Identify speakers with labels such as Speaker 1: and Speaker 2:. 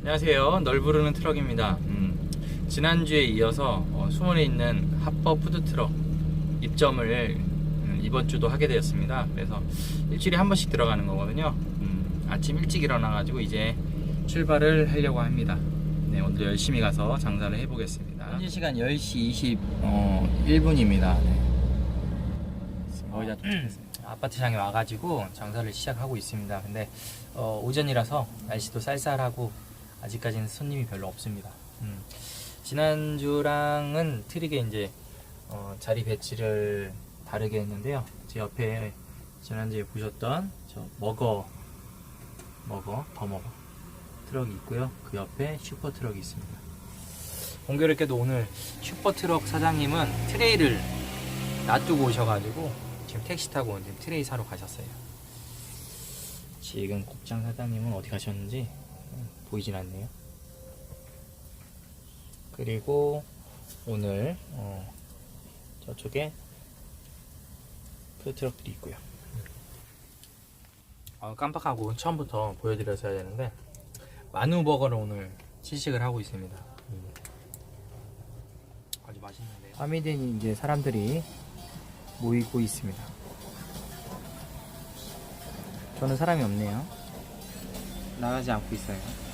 Speaker 1: 안녕하세요. 널 부르는 트럭입니다. 음, 지난주에 이어서 어, 수원에 있는 합법 푸드트럭 입점을 음, 이번 주도 하게 되었습니다. 그래서 일주일에 한 번씩 들어가는 거거든요. 음, 아침 일찍 일어나가지고 이제 출발을 하려고 합니다. 네, 오늘도 열심히 가서 장사를 해보겠습니다. 현재 시간 10시 21분입니다. 거의 다 도착했습니다. 아파트장에 와가지고 장사를 시작하고 있습니다. 근데 어, 오전이라서 날씨도 쌀쌀하고 아직까지는 손님이 별로 없습니다. 음, 지난주랑은 틀리게 이제 어, 자리 배치를 다르게 했는데요. 제 옆에 지난주에 보셨던 저 먹어 먹어 더 먹어 트럭이 있고요. 그 옆에 슈퍼 트럭이 있습니다. 공교롭게도 오늘 슈퍼 트럭 사장님은 트레이를 놔두고 오셔가지고 지금 택시 타고 지금 트레이 사러 가셨어요. 지금 곱장 사장님은 어디 가셨는지 음, 보이진 않네요. 그리고 오늘 어, 저쪽에 푸드트럭들이 있고요. 아, 깜빡하고 처음부터 보여드렸어야 되는데 마누버거를 오늘 시식을 하고 있습니다. 음. 아주 맛있는데요. 밤이 된 이제 사람들이 모이고 있습니다. 저는 사람이 없네요. 나가지 않고 있어요.